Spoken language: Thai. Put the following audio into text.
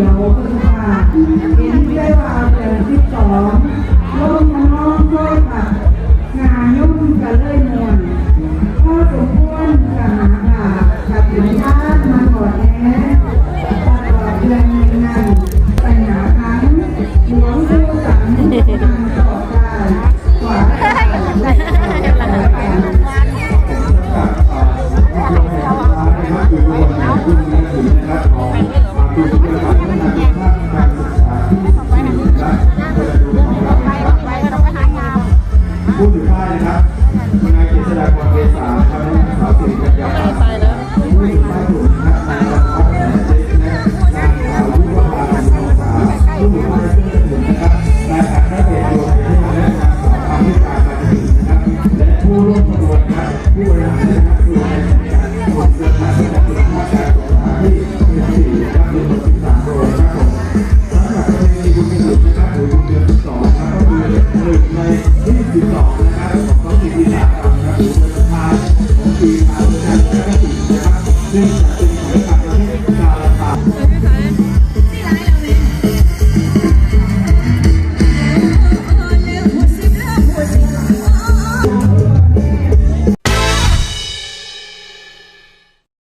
ียวเพิ่งว่าเห็นได้ว่าเดือนที่สองลงน้องก็ค่ะงานยุ่งกันเลยมวนพ่อสมควรกับหาค่ะกับถึงชาติมาก่อแน่ตลอดเดือนมีงานไปหาครั้งหลวงผู้สังทางต่อได้กว่าได้ต่ ผู้ถือป้ายนะครับคุณนายกฤษฎากรเกษาครับนางสาวสิริกัญญาผู้ถือป้ายถูกนะครับนายรัตน์พัฒน์แสนเจและนางสาวยุวภาสุนทราผู้ถือป้ายเสื้อถุงนะครับนายอัครเดชดวงเทพและนางสาวพามิกามาถึงนะครับ และผู้ร่วมขบวนครับผู้บริหารนะครับคือในการขนเสื้อผ้าจากจุดท่าการสงขลาที่14นะครับเดือน13โดยนะครับผมสำหรับประเพณีบุญกระถิ่นนะครับหรือบุญเดือน12นะครับก็คือหนึ่งใน 22นะครับของขาปีที่สามนะครับหรือเดือนสุดท้ายของปีการเมืองนะครับซึ่งจะเป็น